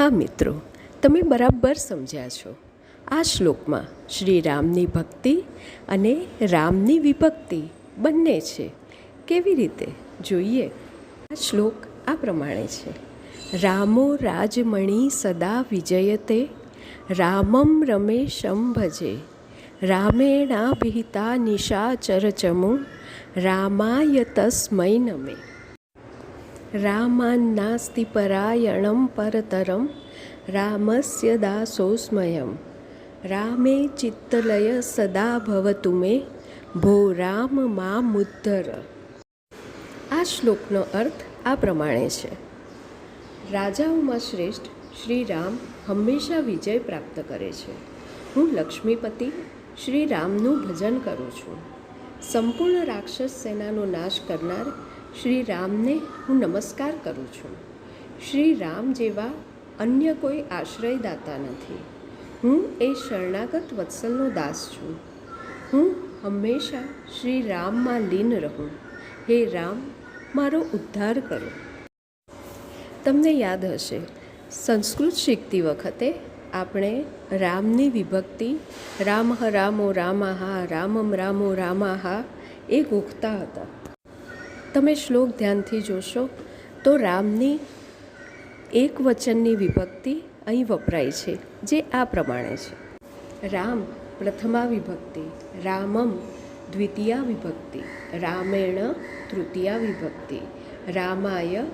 હા, મિત્રો, તમે બરાબર સમજ્યા છો. આ શ્લોકમાં શ્રી રામની ભક્તિ અને રામની વિભક્તિ બંને છે. કેવી રીતે? જોઈએ. આ શ્લોક આ પ્રમાણે છે. રામો રાજમણી સદા વિજયતે, રામમ રમેશમ ભજે રામેણાભિહિતા નિશાચરચમું, રામાય તસ્મૈ નમે. રામાન્નાસ્તિ પરાયણમ પરતરમ રામસ્ય દાસોસ્મયમ રામે ચિત્તલય સદા ભવતુ મે ભો રામ મા મુદ્ધર આ શ્લોકનો અર્થ આ પ્રમાણે છે। રાજાઓમાં શ્રેષ્ઠ શ્રી રામ હંમેશા વિજય પ્રાપ્ત કરે છે। હું લક્ષ્મીપતિ શ્રી રામનું ભજન કરું છું। સંપૂર્ણ રાક્ષસ સેનાનો નાશ કરનાર શ્રી રામને હું નમસ્કાર કરું છું. શ્રી રામ જેવા અન્ય કોઈ આશ્રયદાતા નથી. હું એ શરણાગત વત્સલનો દાસ છું. હું હંમેશા શ્રી રામમાં લીન રહું. હે રામ, મારો ઉદ્ધાર કરો. તમને યાદ હશે, સંસ્કૃત શીખતી વખતે આપણે રામની વિભક્તિ, રામ રામો રામાહા, રામમ રામો રામાહા, એ ગોખતા હતા. તમે શ્લોક ધ્યાનથી જોશો, તો રામની એક વચનની વિભક્તિ અહીં વપરાય છે, જે આ પ્રમાણે છે. રામ પ્રથમા વિભક્તિ, રામમ દ્વિતીયા વિભક્તિ, રામેણ તૃતીયા વિભક્તિ, રામાય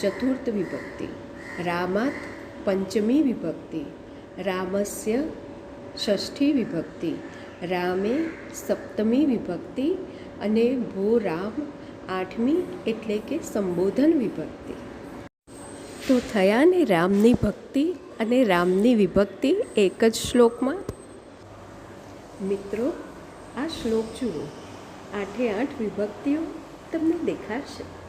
ચતુર્થ વિભક્તિ, રામાત પંચમી વિભક્તિ, રામસ્ય ષષ્ઠી વિભક્તિ, રામે સપ્તમી વિભક્તિ અને ભો રામ આઠમી એટલે કે સંબોધન વિભક્તિ. તો થયા ને રામની ભક્તિ અને રામની વિભક્તિ એક જ શ્લોકમાં? મિત્રો, આ શ્લોક જુઓ. આઠે આઠ વિભક્તિઓ તમને દેખાશે